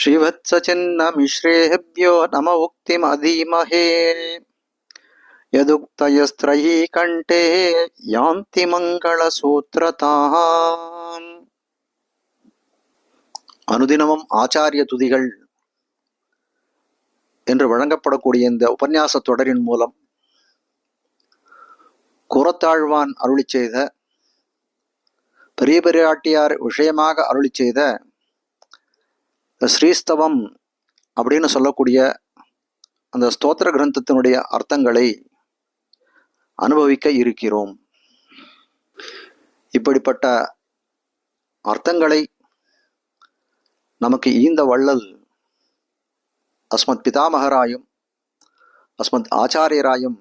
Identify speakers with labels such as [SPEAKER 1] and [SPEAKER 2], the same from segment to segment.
[SPEAKER 1] श्रीवत्सचिन्नमिश्रेभ्यो नम उक्तिमधीमहे यदुक्तयस्त्रयी कण्ठे यान्ति மங்களசூத்திரதாம் அனுதினமும் ஆச்சாரிய துதிகள் என்று வழங்கப்படக்கூடிய இந்த உபன்யாச தொடரின் மூலம் குரத்தாழ்வான் அருளி செய்த பெரிய பெரியாட்டியார் விஷயமாக அருளி செய்த இந்த ஸ்ரீஸ்தவம் அப்படின்னு சொல்லக்கூடிய அந்த ஸ்தோத்திர கிரந்தத்தினுடைய அர்த்தங்களை அனுபவிக்க இருக்கிறோம். இப்படிப்பட்ட அர்த்தங்களை நமக்கு ஈந்த வள்ளல் அஸ்மத் பிதாமகராயும் அஸ்மத் ஆச்சாரியராயும்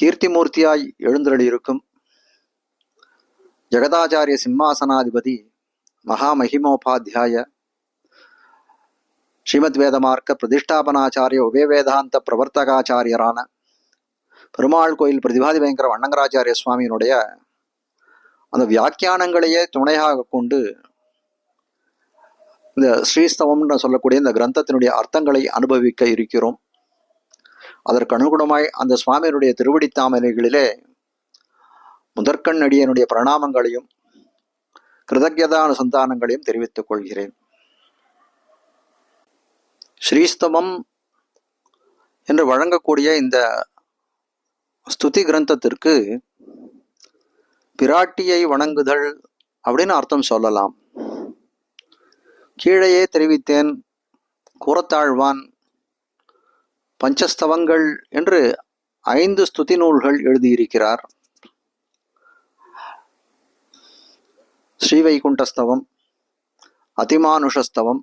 [SPEAKER 1] கீர்த்திமூர்த்தியாய் எழுந்தருளியிருக்கும் ஜெகதாச்சாரிய சிம்மாசனாதிபதி மகாமகிமோபாத்தியாய ஸ்ரீமத் வேதமார்க்க பிரதிஷ்டாபனாச்சாரிய உபய வேதாந்த பிரவர்த்தகாச்சாரியரான பெருமாள் கோயில் பிரதிபாதி பயங்கர வண்ணங்கராச்சாரிய சுவாமியினுடைய அந்த வியாக்கியானங்களையே துணையாக கொண்டு இந்த ஸ்ரீஸ்தவம்னு சொல்லக்கூடிய இந்த கிரந்தத்தினுடைய அர்த்தங்களை அனுபவிக்க இருக்கிறோம். அதற்கு அனுகுணமாய் அந்த சுவாமியினுடைய திருவடி தாமரைகளிலே முதற்கண் அடியனுடைய பிரணாமங்களையும் கிருதஜதானுசந்தானங்களையும் தெரிவித்துக் கொள்கிறேன். ஸ்ரீஸ்தவம் என்று வழங்கக்கூடிய இந்த ஸ்துதி கிரந்தத்திற்கு பிராட்டியை வணங்குதல் அப்படின்னு அர்த்தம் சொல்லலாம். கீழேயே தெரிவித்தேன் கூறத்தாழ்வான் பஞ்சஸ்தவங்கள் என்று ஐந்து ஸ்துதி நூல்கள் எழுதியிருக்கிறார். ஸ்ரீவைகுண்டஸ்தவம் அதிமானுஷஸ்தவம்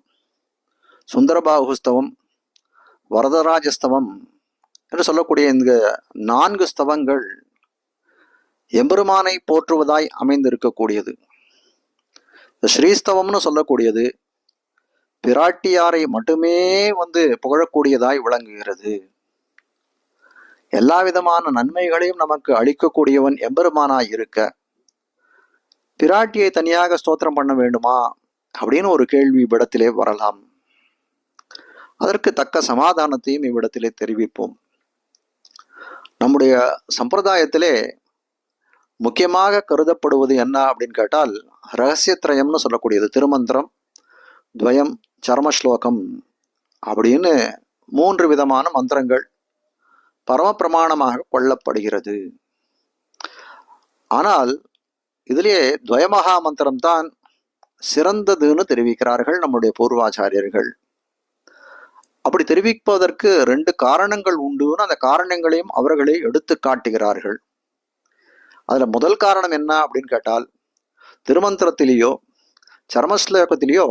[SPEAKER 1] சுந்தரபாகுஸ்தவம் வரதராஜஸ்தவம் என்று சொல்லக்கூடிய இந்த நான்கு ஸ்தவங்கள் எம்பெருமானை போற்றுவதாய் அமைந்திருக்கக்கூடியது. ஸ்ரீஸ்தவம்னு சொல்லக்கூடியது பிராட்டியாரை மட்டுமே வந்து புகழக்கூடியதாய் விளங்குகிறது. எல்லா விதமான நன்மைகளையும் நமக்கு அளிக்கக்கூடியவன் எம்பெருமானாய் இருக்க பிராட்டியை தனியாக ஸ்தோத்திரம் பண்ண வேண்டுமா அப்படின்னு ஒரு கேள்வி இடத்திலே வரலாம். அதற்கு தக்க சமாதானத்தையும் இவ்விடத்திலே தெரிவிப்போம். நம்முடைய சம்பிரதாயத்திலே முக்கியமாக கருதப்படுவது என்ன அப்படின்னு கேட்டால் ரகசியத்ரயம்னு சொல்லக்கூடியது திருமந்திரம் துவயம் சர்மஸ்லோகம் அப்படின்னு மூன்று விதமான மந்திரங்கள் பரமப்பிரமாணமாக கொள்ளப்படுகிறது. ஆனால் இதிலே துவயமகா மந்திரம் தான் சிறந்ததுன்னு தெரிவிக்கிறார்கள் நம்முடைய பூர்வாச்சாரியர்கள். அப்படி தெரிவிப்பதற்கு ரெண்டு காரணங்கள் உண்டுன்னு அந்த காரணங்களையும் அவர்களே எடுத்து காட்டுகிறார்கள். அதுல முதல் காரணம் என்ன அப்படின்னு கேட்டால் திருமந்திரத்திலேயோ சர்மஸ்லோகத்திலேயோ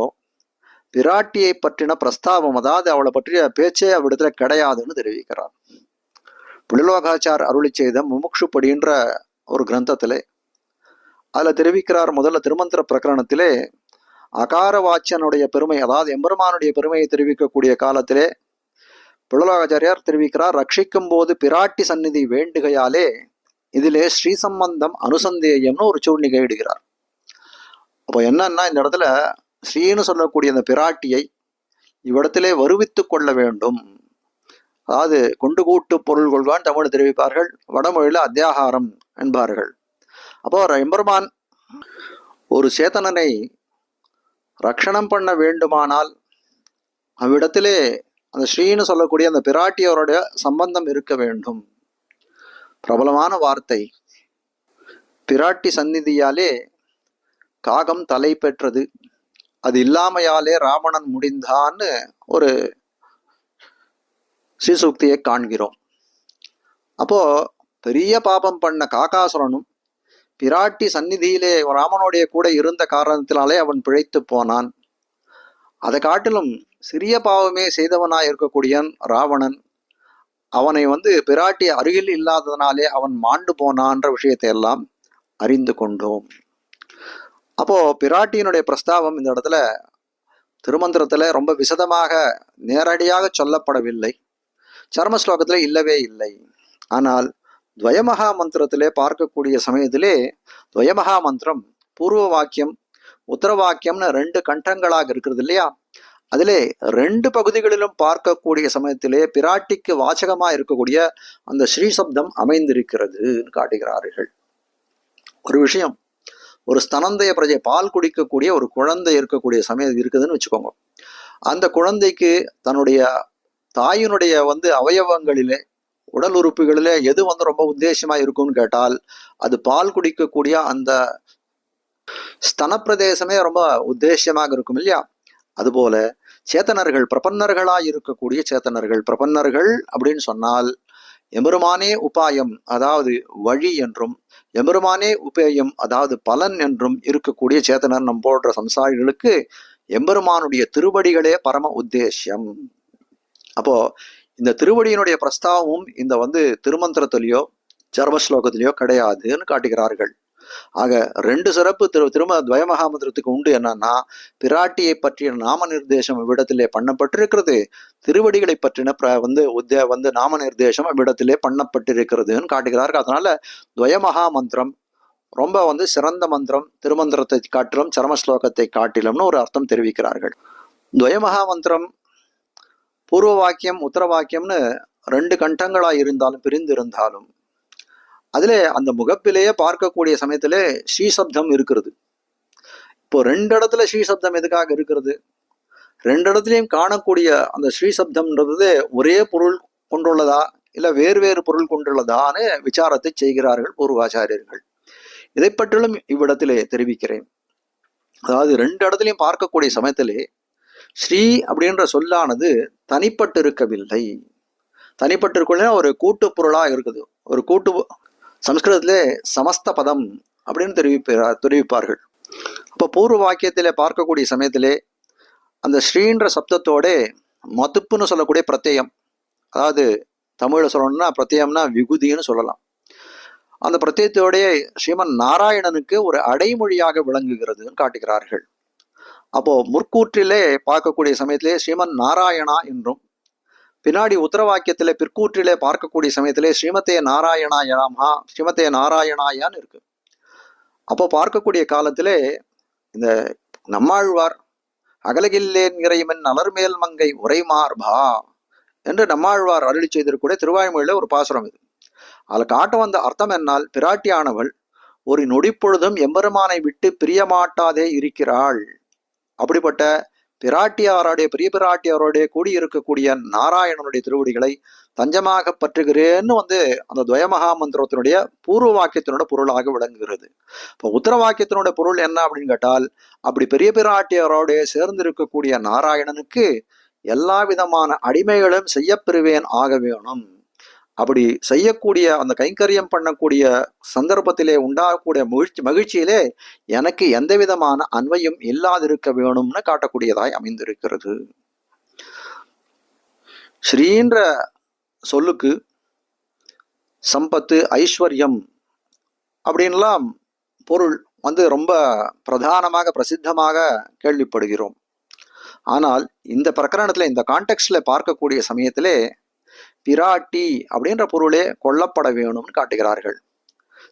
[SPEAKER 1] பிராட்டியை பற்றின பிரஸ்தாபம் அதாவது அவளை பற்றிய பேச்சே அவ்விடத்துல கிடையாதுன்னு தெரிவிக்கிறார். புலிலோகாச்சார் அருளி செய்த முமுக்ஷுப்படின்ற ஒரு கிரந்தத்திலே அதில் தெரிவிக்கிறார் முதல்ல திருமந்திர பிரகரணத்திலே அகார வாச்சனுடைய பெருமை அதாவது எம்பெருமானுடைய பெருமையை தெரிவிக்கக்கூடிய காலத்திலே புலலோகாச்சாரியார் தெரிவிக்கிறார் ரட்சிக்கும் போது பிராட்டி சந்நிதி வேண்டுகையாலே இதிலே ஸ்ரீ சம்பந்தம் அனுசந்தேயம்னு ஒரு சூழ்நிலை இடுகிறார் அப்போ என்னன்னா இந்த இடத்துல ஸ்ரீன்னு சொல்லக்கூடிய அந்த பிராட்டியை இவ்விடத்திலே வருவித்து கொள்ள வேண்டும். அதாவது கொண்டு கூட்டு பொருள் கொள்வான் தமிழ் தெரிவிப்பார்கள் வடமொழியில் அத்தியாகாரம் என்பார்கள். அப்போ எம்பெருமான் ஒரு சேத்தனனை ரக்ஷணம் பண்ண வேண்டுமானால் அவ்விடத்திலே அந்த ஸ்ரீன்னு சொல்லக்கூடிய அந்த பிராட்டியவருடைய சம்பந்தம் இருக்க வேண்டும். பிரபலமான வார்த்தை. பிராட்டி சந்நிதியாலே காகம் தலை பெற்றது. அது இல்லாமையாலே ராவணன் முடிந்தான்னு ஒரு ஸ்ரீசூக்தியை காண்கிறோம். அப்போ பெரிய பாபம் பண்ண காகாசுரனும் பிராட்டி சந்நிதியிலே ராமனுடைய கூட இருந்த காரணத்தினாலே அவன் பிழைத்து போனான். அதை காட்டிலும் சிறிய பாவமே செய்தவனாய் இருக்கக்கூடியன் ராவணன் அவனை வந்து பிராட்டி அருகில் இல்லாததனாலே அவன் மாண்டு போனான்ற விஷயத்தை எல்லாம் அறிந்து கொண்டோம். அப்போ பிராட்டியினுடைய பிரஸ்தாபம் இந்த இடத்துல திருமந்திரத்தில் ரொம்ப விசதமாக நேரடியாக சொல்லப்படவில்லை. சர்ம ஸ்லோகத்தில் இல்லவே இல்லை. ஆனால் துவயமகா மந்திரத்திலே பார்க்கக்கூடிய சமயத்திலே துவயமகா மந்திரம் பூர்வ வாக்கியம் உத்தர வாக்கியம்னு ரெண்டு கண்டங்களாக இருக்கிறது இல்லையா? அதிலே ரெண்டு பகுதிகளிலும் பார்க்கக்கூடிய சமயத்திலே பிராட்டிக்கு வாசகமா இருக்கக்கூடிய அந்த ஸ்ரீ சப்தம் அமைந்திருக்கிறது காட்டுகிறார்கள். ஒரு விஷயம் ஒரு ஸ்தனந்தய பிரஜை பால் குடிக்கக்கூடிய ஒரு குழந்தை இருக்கக்கூடிய சமயம் இருக்குதுன்னு வச்சுக்கோங்க. அந்த குழந்தைக்கு தன்னுடைய தாயினுடைய வந்து அவயவங்களிலே உடல் உறுப்புகளிலே எது வந்து ரொம்ப உத்தேசமாக இருக்கும்னு கேட்டால் அது பால் குடிக்கக்கூடிய அந்த ஸ்தன பிரதேசமே ரொம்ப உத்தேசியமாக இருக்கும் இல்லையா? அதுபோல சேத்தனர்கள் பிரபன்னர்களாக இருக்கக்கூடிய சேத்தனர்கள் பிரபன்னர்கள் அப்படின்னு சொன்னால் எம்பெருமானே உபாயம் அதாவது வழி என்றும் எம்பெருமானே உபேயம் அதாவது பலன் என்றும் இருக்கக்கூடிய சேத்தனர் நம் போன்ற சம்சாரிகளுக்கு எம்பெருமானுடைய திருவடிகளே பரம உத்தேசியம் அப்போ இந்த திருவடியினுடைய பிரஸ்தாவமும் இந்த வந்து திருமந்திரத்திலேயோ சர்வஸ்லோகத்திலேயோ கிடையாதுன்னு காட்டுகிறார்கள். ஆக ரெண்டு சிறப்பு திரு திரும துவயமகாமந்திரத்துக்கு உண்டு என்னன்னா பிராட்டியை பற்றிய நாம நிர்தேசம் இவ்விடத்திலே பண்ணப்பட்டிருக்கிறது. திருவடிகளை பற்றின பிர வந்து உத்திய வந்து நாம நிர்தேசம் இவ்விடத்திலே பண்ணப்பட்டிருக்கிறதுன்னு காட்டுகிறார்கள். அதனால துவயமகா மந்திரம் ரொம்ப வந்து சிறந்த மந்திரம் திருமந்திரத்தை காட்டிலும் சரம ஸ்லோகத்தை காட்டிலும்னு ஒரு அர்த்தம் தெரிவிக்கிறார்கள். துவயமகா மந்திரம் பூர்வ வாக்கியம் உத்தர வாக்கியம்னு ரெண்டு கண்டங்களா இருந்தாலும் பிரிந்து இருந்தாலும் அதில் அந்த முகப்பிலேயே பார்க்கக்கூடிய சமயத்திலே ஸ்ரீசப்தம் இருக்கிறது. இப்போ ரெண்டு இடத்துல ஸ்ரீசப்தம் எதுக்காக இருக்கிறது? ரெண்டு இடத்துலையும் காணக்கூடிய அந்த ஸ்ரீசப்தம்ன்றது ஒரே பொருள் கொண்டுள்ளதா? இல்ல வேறு வேறு பொருள் கொண்டுள்ளதான்னு விசாரத்தை செய்கிறார்கள் பூர்வாச்சாரியர்கள். இதை பற்றிலும் இவ்விடத்திலே தெரிவிக்கிறேன். அதாவது ரெண்டு இடத்துலையும் பார்க்கக்கூடிய சமயத்திலே ஸ்ரீ அப்படின்ற சொல்லானது தனிப்பட்டு இருக்கவில்லை தனிப்பட்டு இருக்குள்ள ஒரு கூட்டு பொருளாக இருக்குது. ஒரு கூட்டு சம்ஸ்கிருதத்திலே சமஸ்த பதம் அப்படின்னு தெரிவிப்பார் தெரிவிப்பார்கள். அப்போ பூர்வ வாக்கியத்தில் பார்க்கக்கூடிய சமயத்திலே அந்த ஸ்ரீன்ற சப்தத்தோட மதுப்புன்னு சொல்லக்கூடிய பிரத்யம் அதாவது தமிழில் சொல்லணும்னா பிரத்யம்னா விகுதின்னு சொல்லலாம். அந்த பிரத்யத்தோடைய ஸ்ரீமன் நாராயணனுக்கு ஒரு அடைமொழியாக விளங்குகிறதுன்னு காட்டுகிறார்கள். அப்போ முற்கூற்றிலே பார்க்கக்கூடிய சமயத்திலே ஸ்ரீமன் நாராயணா என்றும் பின்னாடி உத்தரவாக்கியத்திலே பிற்கூற்றிலே பார்க்கக்கூடிய சமயத்திலே ஸ்ரீமதே நாராயணாயனாமா ஸ்ரீமதே நாராயணாயான்னு இருக்கு. அப்போ பார்க்கக்கூடிய காலத்திலே இந்த நம்மாழ்வார் அகலகில்லேன் இறைமன் அலர்மேல் மங்கை உரைமார்பா என்று நம்மாழ்வார் அருளி செய்திருக்கூடிய திருவாய்மொழியில ஒரு பாசுரம் இது. அதில் காட்ட வந்த அர்த்தம் என்னால் பிராட்டியானவள் ஒரு நொடிப்பொழுதும் எம்பெருமானை விட்டு பிரியமாட்டாதே இருக்கிறாள் அப்படிப்பட்ட பிராட்டியாரோடைய பெரிய பிராட்டியாரோடைய கூடியிருக்கக்கூடிய நாராயணனுடைய திருவடிகளை தஞ்சமாக பற்றுகிறேன்னு வந்து அந்த துவயமகா மந்திரத்தினுடைய பூர்வ வாக்கியத்தினோட பொருளாக விளங்குகிறது. இப்போ உத்தர வாக்கியத்தினுடைய பொருள் என்ன அப்படின்னு கேட்டால் அப்படி பெரிய பிராட்டியாரோடைய சேர்ந்து இருக்கக்கூடிய நாராயணனுக்கு எல்லா விதமான அடிமைகளும் செய்யப்பெறுவேன் ஆக வேணும். அப்படி செய்யக்கூடிய அந்த கைங்கரியம் பண்ணக்கூடிய சந்தர்ப்பத்திலே உண்டாகக்கூடிய மகிழ்ச்சி மகிழ்ச்சியிலே எனக்கு எந்த விதமான அன்வையும் இல்லாதிருக்க வேணும்னு காட்டக்கூடியதாய் அமைந்திருக்கிறது. ஸ்ரீன்ற சொல்லுக்கு சம்பத்து ஐஸ்வர்யம் அப்படின்லாம் பொருள் வந்து ரொம்ப பிரதானமாக பிரசித்தமாக கேள்விப்படுகிறோம். ஆனால் இந்த பிரகரணத்தில் இந்த கான்டெக்ட்ல பார்க்கக்கூடிய சமயத்திலே பிராட்டி அப்படின்ற பொருளே கொல்லப்பட வேணும்னு காட்டுகிறார்கள்.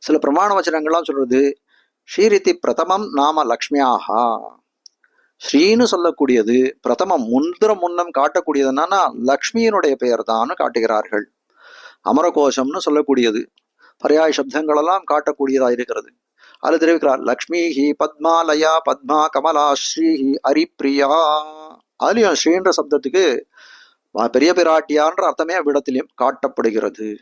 [SPEAKER 1] சில பிரமாண வச்சனங்கள்லாம் சொல்றது ஸ்ரீரித்தி பிரதமம் நாம லக்ஷ்மியாகா ஸ்ரீன்னு சொல்லக்கூடியது பிரதமம் முந்திர முன்னம் காட்டக்கூடியது என்னன்னா லக்ஷ்மியினுடைய பெயர் தான் காட்டுகிறார்கள். அமரகோஷம்னு சொல்லக்கூடியது பரியாய சப்தங்களெல்லாம் காட்டக்கூடியதா இருக்கிறது. அதில் தெரிவிக்கிறார் லக்ஷ்மி ஹி பத்மாலயா பத்மா கமலா ஸ்ரீஹி ஹரிப்ரியா. அதுலயும் ஸ்ரீன்ற சப்தத்துக்கு பெரிய பிராட்டியான்ற அர்த்தமே அவ்விடத்திலும் காட்டப்படுகிறது.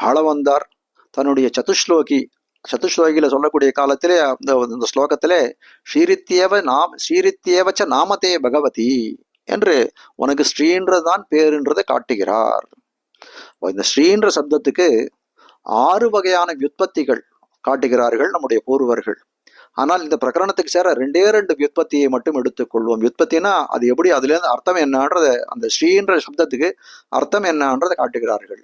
[SPEAKER 1] ஆளவந்தார் தன்னுடைய சதுஸ்லோகி சதுஷ்லோகியில சொல்லக்கூடிய காலத்திலே அந்த இந்த ஸ்லோகத்திலே ஸ்ரீரித்தியவ நாம் ஸ்ரீரித்தியவச்ச நாமத்தே பகவதி என்று உனக்கு ஸ்ரீன்றதான் பேருன்றதை காட்டுகிறார். இந்த ஸ்ரீன்ற சப்தத்துக்கு ஆறு வகையான வியுற்பத்திகள் காட்டுகிறார்கள் நம்முடைய பூர்வர்கள். ஆனால் இந்த பிரகரணத்துக்கு சேர ரெண்டே ரெண்டு வியுற்பத்தியை மட்டும் எடுத்துக்கொள்வோம். வியுற்பத்தினா அது எப்படி அதுலேருந்து அர்த்தம் என்னன்றத அந்த ஸ்ரீன்ற சப்தத்துக்கு அர்த்தம் என்னன்றதை காட்டுகிறார்கள்.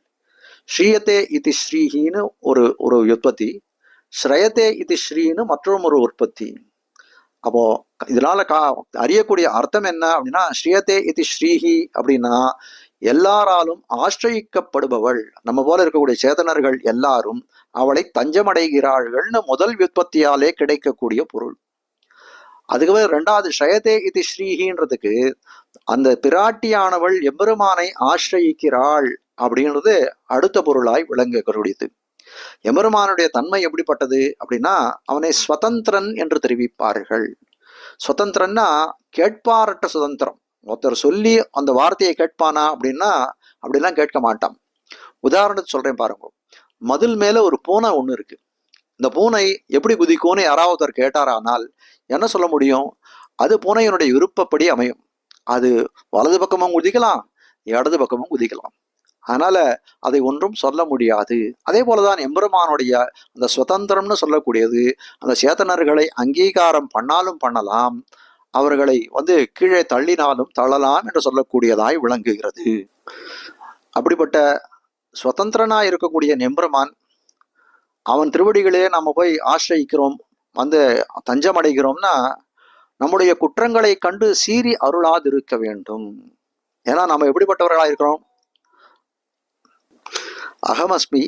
[SPEAKER 1] ஸ்ரீயத்தே இது ஸ்ரீஹின்னு ஒரு ஒரு உற்பத்தி ஸ்ரயத்தே இது ஸ்ரீன்னு மற்றொரு ஒரு உற்பத்தி. அப்போ இதனால கா அறியக்கூடிய அர்த்தம் என்ன அப்படின்னா ஸ்ரீயத்தே இது ஸ்ரீஹி அப்படின்னா எல்லாராலும் ஆசிரயிக்கப்படுபவள். நம்ம போல இருக்கக்கூடிய சேதனர்கள் எல்லாரும் அவளை தஞ்சமடைகிறார்கள்னு முதல் விற்பத்தியாலே கிடைக்கக்கூடிய பொருள். அதுக்கப்புறம் ரெண்டாவது ஷயதே இது ஸ்ரீஹின்றதுக்கு அந்த பிராட்டியானவள் எம்பெருமானை ஆசிரயிக்கிறாள் அப்படின்றது அடுத்த பொருளாய் விளங்கக்கூடியது. எம்பெருமானுடைய தன்மை எப்படிப்பட்டது அப்படின்னா அவனை ஸ்வதந்திரன் என்று தெரிவிப்பார்கள். சுதந்திரன்னா கேட்பாரற்ற சுதந்திரம். ஒருத்தர் சொல்லி அந்த வார்த்தையை கேட்பானா அப்படின்னா அப்படிலாம் கேட்க மாட்டான். உதாரணத்துக்கு சொல்றேன் பாருங்க. மதில் மேல ஒரு பூனை ஒன்று இருக்கு. இந்த பூனை எப்படி குதிக்கும்னு யாராவது ஒருத்தர் கேட்டாரானால் என்ன சொல்ல முடியும்? அது பூனையினுடைய விருப்பப்படி அமையும். அது வலது பக்கமும் குதிக்கலாம் இடது பக்கமும் குதிக்கலாம். அதனால அதை ஒன்றும் சொல்ல முடியாது. அதே போலதான் எம்பெருமானுடைய அந்த சுதந்திரம்னு சொல்லக்கூடியது அந்த சேத்தனர்களை அங்கீகாரம் பண்ணாலும் பண்ணலாம். அவர்களை வந்து கீழே தள்ளினாலும் தள்ளலாம் என்று சொல்லக்கூடியதாய் விளங்குகிறது. அப்படிப்பட்ட சுதந்திரனா இருக்கக்கூடிய நெம்பருமான் அவன் திருவடிகளே நம்ம போய் ஆசிரியிக்கிறோம் வந்து தஞ்சமடைகிறோம்னா நம்முடைய குற்றங்களை கண்டு சீறி அருளாதிருக்க வேண்டும். ஏன்னா நம்ம எப்படிப்பட்டவர்களா இருக்கிறோம்? அகமஸ்மி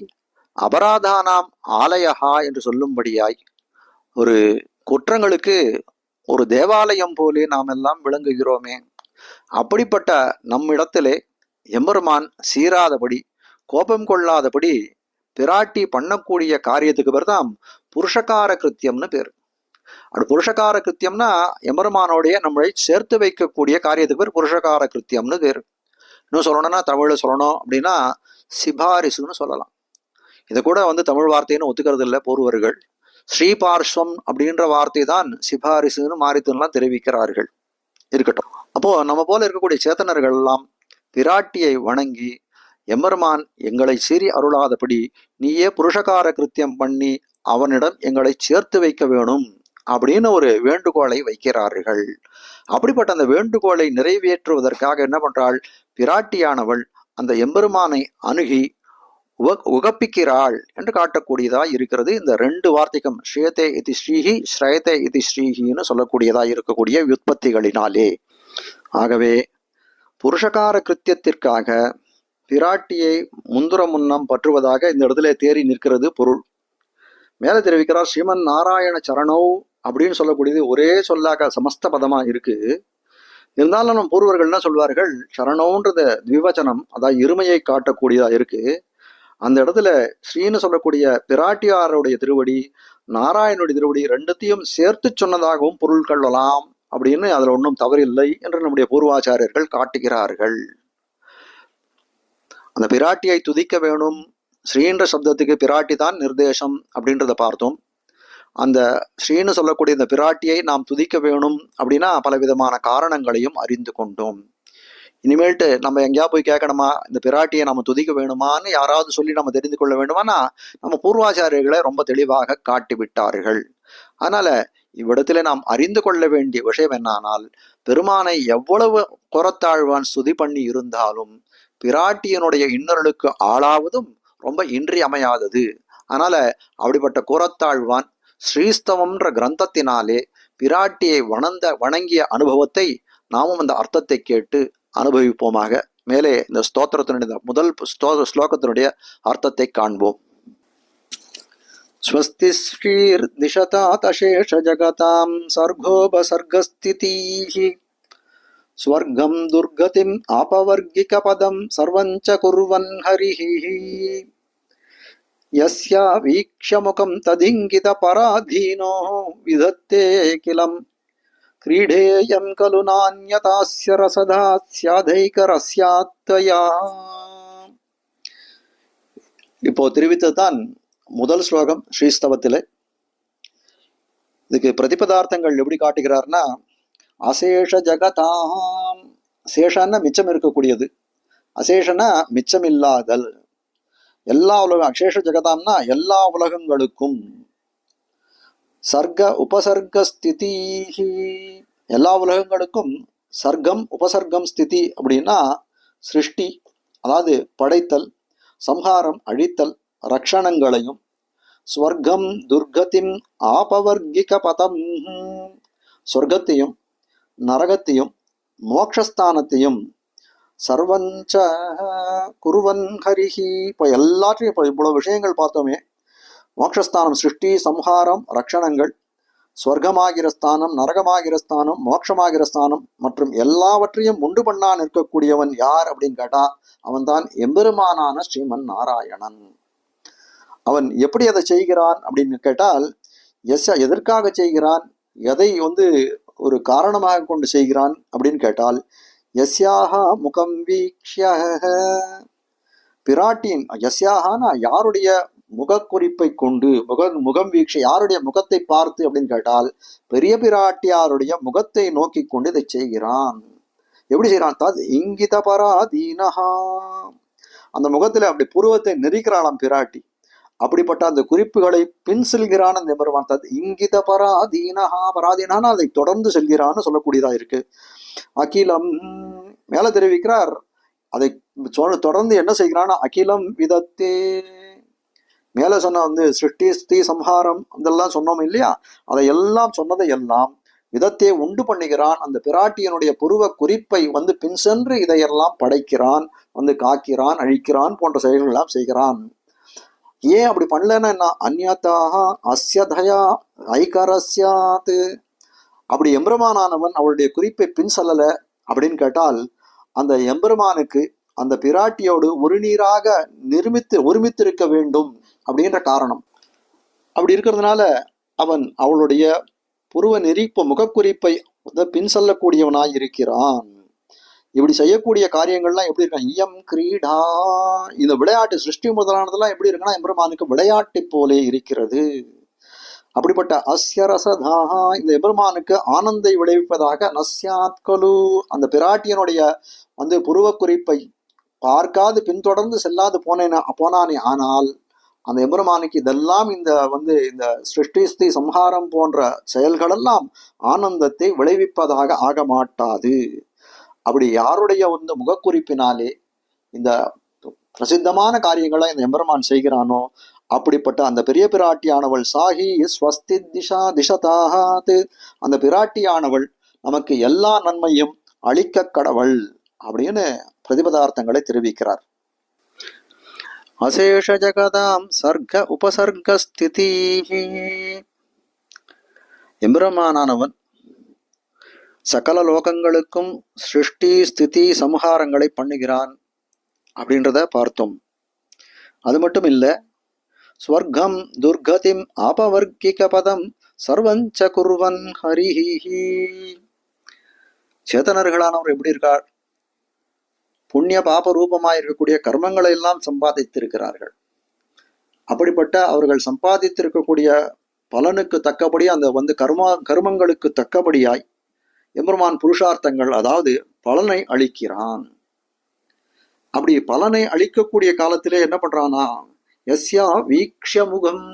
[SPEAKER 1] அபராதானாம் ஆலயஹா என்று சொல்லும்படியாய் ஒரு குற்றங்களுக்கு ஒரு தேவாலயம் போலே நாம் எல்லாம் விளங்குகிறோமே. அப்படிப்பட்ட நம்மிடத்திலே எம்பெருமான் சீராதபடி கோபம் கொள்ளாதபடி பிராட்டி பண்ணக்கூடிய காரியத்துக்கு பேர் தான் புருஷகார கிருத்தியம்னு பேர். அது புருஷகார கிருத்தியம்னா எம்பெருமானோடைய நம்மளை சேர்த்து வைக்கக்கூடிய காரியத்துக்கு பேர் புருஷகார கிருத்தியம்னு பேர். இன்னும் சொல்லணும்னா தமிழில் சொல்லணும் அப்படின்னா சிபாரிசுன்னு சொல்லலாம். இதை கூட வந்து தமிழ் வார்த்தைன்னு ஒத்துக்கிறது இல்லை பூர்வர்கள். ஸ்ரீபார்ஸ்வம் அப்படின்ற வார்த்தை தான் சிபாரிசுன்னு மாறித்துலாம் தெரிவிக்கிறார்கள். இருக்கட்டும். அப்போ நம்ம போல இருக்கக்கூடிய சேத்தனர்கள் எல்லாம் பிராட்டியை வணங்கி எம்பெருமான் எங்களை சீறி அருளாதபடி நீயே புருஷகார கிருத்தியம் பண்ணி அவனிடம் எங்களை சேர்த்து வைக்க வேணும் அப்படின்னு ஒரு வேண்டுகோளை வைக்கிறார்கள். அப்படிப்பட்ட அந்த வேண்டுகோளை நிறைவேற்றுவதற்காக என்ன பண்றாள்? பிராட்டியானவள் அந்த எம்பெருமானை அணுகி உகப்பிக்கிறாள் என்று காட்டக்கூடியதாக இருக்கிறது. இந்த ரெண்டு வார்த்தைக்கும் ஸ்ரீயதே இதி ஸ்ரீஹி ஸ்ரயதே இதி ஸ்ரீஹின்னு சொல்லக்கூடியதாக இருக்கக்கூடிய வியுற்பத்திகளினாலே ஆகவே புருஷகார கிருத்தியத்திற்காக பிராட்டியை முந்துர முன்னம் பற்றுவதாக இந்த இடத்துல தேறி நிற்கிறது பொருள். மேலே தெரிவிக்கிறார் ஸ்ரீமன் நாராயண சரணோ அப்படின்னு சொல்லக்கூடியது ஒரே சொல்லாக சமஸ்த பதமாக இருக்கு. இருந்தாலும் நம்ம பூர்வர்கள் என்ன சொல்வார்கள்? சரணோன்றது திவிவச்சனம் அதாவது இருமையை காட்டக்கூடியதாக இருக்குது அந்த இடத்துல ஸ்ரீன்னு சொல்லக்கூடிய பிராட்டியாருடைய திருவடி நாராயணுடைய திருவடி ரெண்டுத்தையும் சேர்த்து சொன்னதாகவும் பொருள் கொள்ளலாம் அப்படின்னு அதுல ஒன்றும் தவறில்லை என்று நம்முடைய பூர்வாச்சாரியர்கள் காட்டுகிறார்கள். அந்த பிராட்டியை துதிக்க வேணும் ஸ்ரீன்ற சப்தத்துக்கு பிராட்டி தான் நிர்தேசம் அப்படின்றத பார்த்தோம். அந்த ஸ்ரீன்னு சொல்லக்கூடிய இந்த பிராட்டியை நாம் துதிக்க வேணும் அப்படின்னா பலவிதமான காரணங்களையும் அறிந்து கொண்டோம். இனிமேல்ட்டு நம்ம எங்கேயா போய் கேட்கணுமா? இந்த பிராட்டியை நம்ம துதிக்க வேணுமான்னு யாராவது சொல்லி நம்ம தெரிந்து கொள்ள வேண்டுமானா நம்ம பூர்வாச்சாரியர்களை ரொம்ப தெளிவாக காட்டி விட்டார்கள் அதனால இவ்விடத்திலே நாம் அறிந்து கொள்ள வேண்டிய விஷயம் என்னானால் பெருமானை எவ்வளவு குறத்தாழ்வான் சுதி பண்ணி இருந்தாலும் பிராட்டியனுடைய இன்னொருளுக்கு ஆளாவதும் ரொம்ப இன்றியமையாதது. அதனால அப்படிப்பட்ட குறத்தாழ்வான் ஸ்ரீஸ்தவம்ன்ற கிரந்தத்தினாலே பிராட்டியை வணந்த வணங்கிய அனுபவத்தை நாமும் அந்த அர்த்தத்தை கேட்டு அனுபவிப்போமாக மேலே இந்த ஸ்தோத்திரத்தினுடைய முதல் ஸ்தோ ஸ்லோகத்தினுடைய அர்த்தத்தை காண்போம் ஸ்வஸ்தி ஸ்ரீர் திசதாதசேஷ ஜகதாம் சர்கோபசர்கஸ்திதீஹி ஸ்வர்கம் துர்கதிம் ஆபவர்கிகபதம் சர்வஞ்ச குர்வன் ஹரிஹி यस्या वीक्ष्यमुखं तदिङ्गितपराधीनो विधत्ते किलं क्रीडेयं खलु नान्यतास्य रसदा स्यादैकरस्यात्वया இப்போ தெரிவித்ததுதான் முதல் ஸ்லோகம் ஸ்ரீஸ்தவத்தில் இதுக்கு பிரதிபதார்த்தங்கள் எப்படி காட்டுகிறார்னா அசேஷ ஜகதாம் சேஷன்னா மிச்சம் இருக்கக்கூடியது அசேஷனா மிச்சமில்லாதல் எல்லா உலகம் அக்ஷேஷ ஜெகதாம்னா எல்லா உலகங்களுக்கும் சர்க்க உபசர்க்க ஸ்திதி எல்லா உலகங்களுக்கும் சர்க்கம் உபசர்க்கம் ஸ்திதி அப்படின்னா சிருஷ்டி அதாவது படைத்தல் சம்ஹாரம் அழித்தல் ரக்ஷணங்களையும். ஸ்வர்க்கம் துர்கத்தின் ஆபவர்கிக பதம். சொர்க்கத்தையும் நரகத்தையும் மோக்ஷஸ்தானத்தையும் சர்வஞ்ச குருவன் ஹரிஹி. இப்போ எல்லாத்தையும் இப்போ இவ்வளோ விஷயங்கள் பார்த்தோமே மோட்சஸ்தானம் சிருஷ்டி சம்ஹாரம் ரக்ஷணங்கள் ஸ்வர்க்கமாகிற ஸ்தானம் நரகமாகிற ஸ்தானம் மோட்சமாகிற ஸ்தானம் மற்றும் எல்லாவற்றையும் உண்டு பண்ணா நிற்கக்கூடியவன் யார் அப்படின்னு கேட்டா அவன்தான் எம்பெருமானான ஸ்ரீமன் நாராயணன். அவன் எப்படி அதை செய்கிறான் அப்படின்னு கேட்டால் எஸ் எதற்காக செய்கிறான் எதை வந்து ஒரு காரணமாக கொண்டு செய்கிறான் அப்படின்னு கேட்டால் எஸ்யாக முகம் வீக்ஷ்ய பிராட்டியின் எஸ்யாகனா யாருடைய முகக்குறிப்பை கொண்டு முக முகம் வீக்ஷ யாருடைய முகத்தை பார்த்து அப்படின்னு கேட்டால் பெரிய பிராட்டியாருடைய முகத்தை நோக்கி கொண்டு இதை செய்கிறான். எப்படி செய்கிறான்? தத் இங்கித பராதீனஹா. அந்த முகத்தில் அப்படி புருவத்தை நெறிக்கிறாளாம் பிராட்டி. அப்படிப்பட்ட அந்த குறிப்புகளை பின் செல்கிறான் அந்த பெருமான் தத் இங்கித பராதீனஹா. பராதீனானா அதை தொடர்ந்து செல்கிறான்னு சொல்லக்கூடியதா இருக்கு. அகிலம் மேல தெரிவிக்கிறார். அதை தொடர்ந்து என்ன செய்கிறான் அகிலம் விதத்தே மேலே சொன்ன வந்து சிருஷ்டி ஸ்தி சம்ஹாரம் இதெல்லாம் சொன்னோம் இல்லையா? அதை எல்லாம் சொன்னதை எல்லாம் விதத்தை உண்டு பண்ணுகிறான். அந்த பிராட்டியனுடைய புருவ குறிப்பை வந்து பின் சென்று இதையெல்லாம் படைக்கிறான் வந்து காக்கிறான் அழிக்கிறான் போன்ற செயல்கள் எல்லாம் செய்கிறான். ஏன் அப்படி பண்ணலன்னா என்ன அந்நதாக அஸ்யதயா ஐகரஸ்யாத். அப்படி எம்பெருமானானவன் அவளுடைய குறிப்பை பின் செல்லலை அப்படின்னு கேட்டால் அந்த எம்பெருமானுக்கு அந்த பிராட்டியோடு ஒரு நீராக நிர்மித்து ஒருமித்திருக்க வேண்டும். அப்படின்ற காரணம். அப்படி இருக்கிறதுனால அவன் அவளுடைய புருவ நெறிப்பு முகக்குறிப்பை வந்து பின் செல்லக்கூடியவனாய் இருக்கிறான். இப்படி செய்யக்கூடிய காரியங்கள்லாம் எப்படி இருக்கான்? இயம் கிரீடா. இந்த விளையாட்டு சிருஷ்டி முதலானதெல்லாம் எப்படி இருக்குன்னா எம்பெருமானுக்கு விளையாட்டு போலே இருக்கிறது. அப்படிப்பட்ட அஸ்ய இந்த எபெருமானுக்கு ஆனந்தை விளைவிப்பதாக நஸ்யாத்கலு அந்த பிராட்டியனுடைய வந்து புருவ குறிப்பை பார்க்காது பின்தொடர்ந்து செல்லாது போனேன போனானே ஆனால் அந்த எம்பெருமானுக்கு இதெல்லாம் இந்த வந்து இந்த சிருஷ்டிஸ்தி சம்ஹாரம் போன்ற செயல்களெல்லாம் ஆனந்தத்தை விளைவிப்பதாக ஆக மாட்டாது. அப்படி யாருடைய வந்து முகக்குறிப்பினாலே இந்த பிரசித்தமான காரியங்களை இந்த எம்பெருமான் செய்கிறானோ அப்படிப்பட்ட அந்த பெரிய பிராட்டியானவள் சாகி ஸ்வஸ்தி திஷா திஷதாகாது அந்த பிராட்டியானவள் நமக்கு எல்லா நன்மையும் அளிக்க கடவள் அப்படின்னு பிரதிபதார்த்தங்களை தெரிவிக்கிறார். அசேஷ ஜகதாம் சர்க்க உபசர்க ஸ்திதி சகல லோகங்களுக்கும் சிருஷ்டி ஸ்திதி சம்ஹாரங்களை பண்ணுகிறான் அப்படின்றத பார்த்தோம். அது மட்டும் இல்லை ஸ்வர்க்கம் துர்கதிம் ஆபவர்க்கிக பதம் சர்வஞ்ச குர்வன் ஹரிஹி சேதனர்களானவர் எப்படி இருக்கார்? புண்ணிய பாப ரூபமாக இருக்கக்கூடிய கர்மங்களை எல்லாம் சம்பாதித்திருக்கிறார்கள். அப்படிப்பட்ட அவர்கள் சம்பாதித்திருக்கக்கூடிய பலனுக்கு தக்கபடி அந்த வந்து கர்மா கர்மங்களுக்கு தக்கபடியாய் எம்பெருமான் புருஷார்த்தங்கள் அதாவது பலனை அளிக்கிறான். அப்படி பலனை அளிக்கக்கூடிய காலத்திலே என்ன பண்றானா எஸ்யா வீக்ஷமுகம்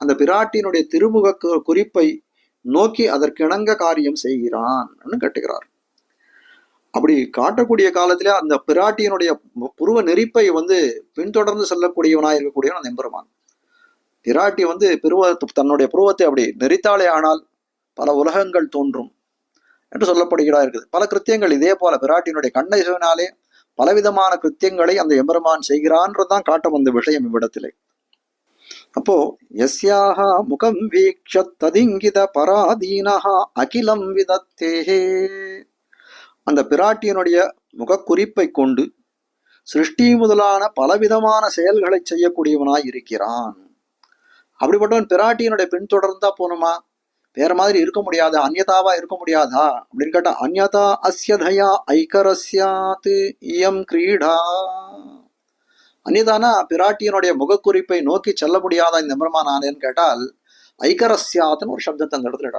[SPEAKER 1] அந்த பிராட்டியினுடைய திருமுக குறிப்பை நோக்கி அதற்கிணங்க காரியம் செய்கிறான் கட்டுகிறார் அப்படி காட்டக்கூடிய காலத்துல அந்த பிராட்டியினுடைய புருவ நெறிப்பை வந்து பின்தொடர்ந்து செல்லக்கூடியவனாக இருக்கக்கூடியவன் அந்த எம்பெருமான். பிராட்டி வந்து பிருவ தன்னுடைய புருவத்தை அப்படி நெறித்தாலே ஆனால் பல உலகங்கள் தோன்றும் என்று சொல்லப்படுகிறா இருக்குது. பல கிருத்தியங்கள் இதே போல பிராட்டியினுடைய கண்ணை சிவனாலே பலவிதமான கிருத்தியங்களை அந்த எம்பெருமான் செய்கிறான்றதுதான் காட்ட வந்த விஷயம் இவ்விடத்திலே. அப்போ எஸ்யாக முகம் வீக்ஷ ததிங்கித பராதீனஹா அகிலம் விதத்தேஹே. அந்த பிராட்டியனுடைய முகக்குறிப்பை கொண்டு சிருஷ்டி முதலான பலவிதமான செயல்களை செய்யக்கூடியவனாய் இருக்கிறான். அப்படிப்பட்டவன் பிராட்டியனுடைய பின்தொடர்ந்தா போனோமா வேற மாதிரி இருக்க முடியாதா? அந்யதாவா இருக்க முடியாதா? அப்படின்னு கேட்டா அந்யதா அஸ்யதயா ஐக்கரஸ்யாத் இயம் கிரீடா. அந்நிதானா பிராட்டியனுடைய முகக்குறிப்பை நோக்கி செல்ல முடியாதா இந்த எம்பெருமானானேன்னு கேட்டால் ஐக்கரஸ்யாத்னு ஒரு சப்தத்தை அந்த இடத்துல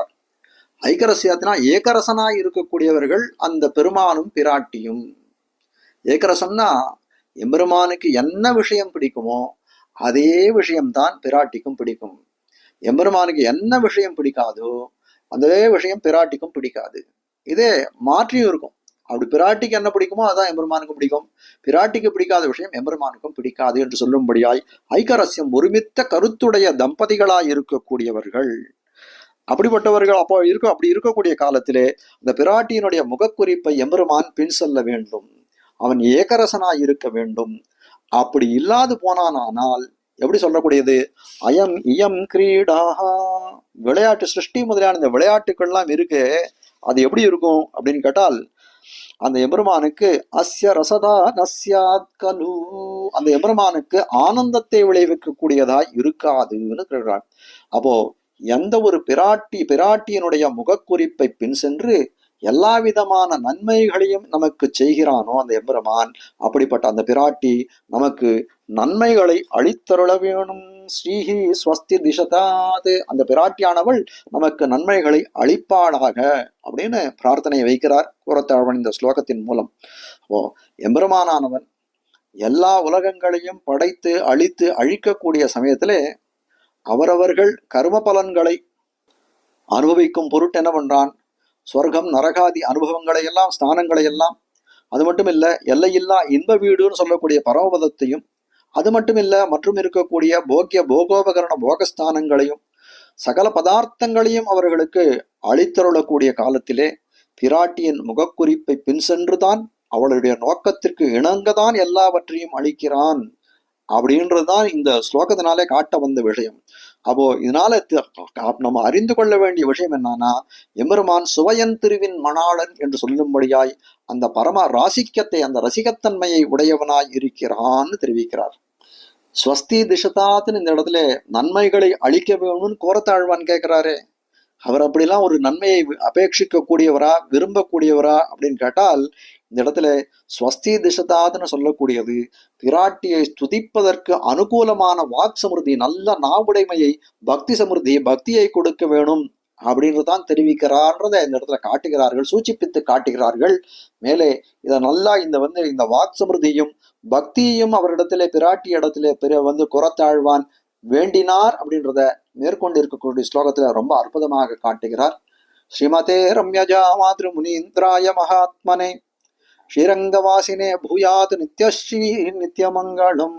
[SPEAKER 1] இடார் ஐக்கரஸ்யாத்னா ஏகரசனாய் இருக்கக்கூடியவர்கள் அந்த பெருமானும் பிராட்டியும். ஏகரசம்னா எம்பெருமானுக்கு என்ன விஷயம் பிடிக்குமோ அதே விஷயம்தான் பிராட்டிக்கும் பிடிக்கும். எம்பெருமானுக்கு என்ன விஷயம் பிடிக்காதோ அதே விஷயம் பிராட்டிக்கும் பிடிக்காது. இதே மாற்றியும் இருக்கும். அப்படி பிராட்டிக்கு என்ன பிடிக்குமோ அதான் எம்பெருமானுக்கும் பிடிக்கும். பிராட்டிக்கு பிடிக்காத விஷயம் எம்பெருமானுக்கும் பிடிக்காது என்று சொல்லும்படியாய் ஐக்கரசியம் ஒருமித்த கருத்துடைய தம்பதிகளாய் இருக்கக்கூடியவர்கள். அப்படிப்பட்டவர்கள் அப்போ இருக்க அப்படி இருக்கக்கூடிய காலத்திலே அந்த பிராட்டியினுடைய முகக்குறிப்பை எம்பெருமான் பின் செல்ல வேண்டும். அவன் ஏகரசனாய் இருக்க வேண்டும். அப்படி இல்லாது போனானால் எப்படி சொல்லக்கூடியது? அயம் இயம் கிரீடாக விளையாட்டு சிருஷ்டி முதலியான இந்த விளையாட்டுக்கள்லாம் இருக்கு அது எப்படி இருக்கும் அப்படின்னு கேட்டால் அந்த எம்பெருமானுக்கு அஸ்ய ரசதா நஸ்யாத் கலு. அந்த எம்பெருமானுக்கு ஆனந்தத்தை விளைவிக்கக்கூடியதாய் இருக்காதுன்னு கேட்கிறான். அப்போ எந்த ஒரு பிராட்டி பிராட்டியினுடைய முகக்குறிப்பை பின் சென்று எல்லா விதமான நன்மைகளையும் நமக்கு செய்கிறானோ அந்த எம்பெருமான் அப்படிப்பட்ட அந்த பிராட்டி நமக்கு நன்மைகளை அளித்தருள வேணும். ஸ்ரீஹி ஸ்வஸ்தி திசதாது. அந்த பிராட்டியானவள் நமக்கு நன்மைகளை அளிப்பாளாக அப்படின்னு பிரார்த்தனை வைக்கிறார் கூறத்தாழ்வன் இந்த ஸ்லோகத்தின் மூலம். ஓ எம்பெருமானானவன் எல்லா உலகங்களையும் படைத்து அழித்து அழிக்கக்கூடிய சமயத்திலே அவரவர்கள் கர்ம பலன்களை அனுபவிக்கும் பொருட்டு என்ன பண்ணுறான் சொர்க்கம் நரகாதி அனுபவங்களை எல்லாம் ஸ்தானங்களை எல்லாம் அது மட்டும் எல்லையில்லா இன்ப வீடுன்னு சொல்லக்கூடிய பரமபதத்தையும் அது மட்டும் மற்றும் இருக்கக்கூடிய போக்கிய போகோபகரண போகஸ்தானங்களையும் சகல பதார்த்தங்களையும் அவர்களுக்கு அளித்தருளக்கூடிய காலத்திலே பிராட்டியின் முகக்குறிப்பை பின் சென்றுதான் அவளுடைய நோக்கத்திற்கு இணங்கதான் எல்லாவற்றையும் அளிக்கிறான். அப்படின்றதுதான் இந்த ஸ்லோகத்தினாலே காட்ட வந்த விஷயம். அப்போ இதனால நம்ம அறிந்து கொள்ள வேண்டிய விஷயம் என்னன்னா எம்பெருமான் சுவையன் திருவின் மணாளன் என்று சொல்லும்படியாய் அந்த பரம ராசிக்கத்தை அந்த ரசிகத்தன்மையை உடையவனாய் இருக்கிறான்னு தெரிவிக்கிறார். ஸ்வஸ்தி திசதாத்துன்னு இந்த இடத்துல நன்மைகளை அழிக்க வேணும்னு கோரத்தாழ்வான் கேட்கிறாரே அவர் அப்படிலாம் ஒரு நன்மையை அபேட்சிக்க கூடியவரா விரும்பக்கூடியவரா அப்படின்னு கேட்டால் இந்த இடத்துல ஸ்வஸ்தி திசதாதுன்னு சொல்லக்கூடியது பிராட்டியை துதிப்பதற்கு அனுகூலமான வாக் சமிருதி நல்ல நாவுடைமையை பக்தி சமிருதி பக்தியை கொடுக்க வேணும் அப்படின்றதான் தெரிவிக்கிறார்ன்றதை இந்த இடத்துல காட்டுகிறார்கள் சூச்சிப்பித்து காட்டுகிறார்கள். மேலே இதை நல்லா இந்த வந்து இந்த வாக் சமிருதியும் பக்தியையும் அவரிடத்திலே பிராட்டி இடத்திலே பிற வந்து குறத்தாழ்வான் வேண்டினார் அப்படின்றத மேற்கொண்டு இருக்கக்கூடிய ஸ்லோகத்துல ரொம்ப அற்புதமாக காட்டுகிறார். ஸ்ரீமதே ரம்யஜா மாதிரி முனீந்திராய மகாத்மனே. ஸ்ரீரங்கவாசினே பூயாத் நித்யஸ்ரீ நித்யமங்களும்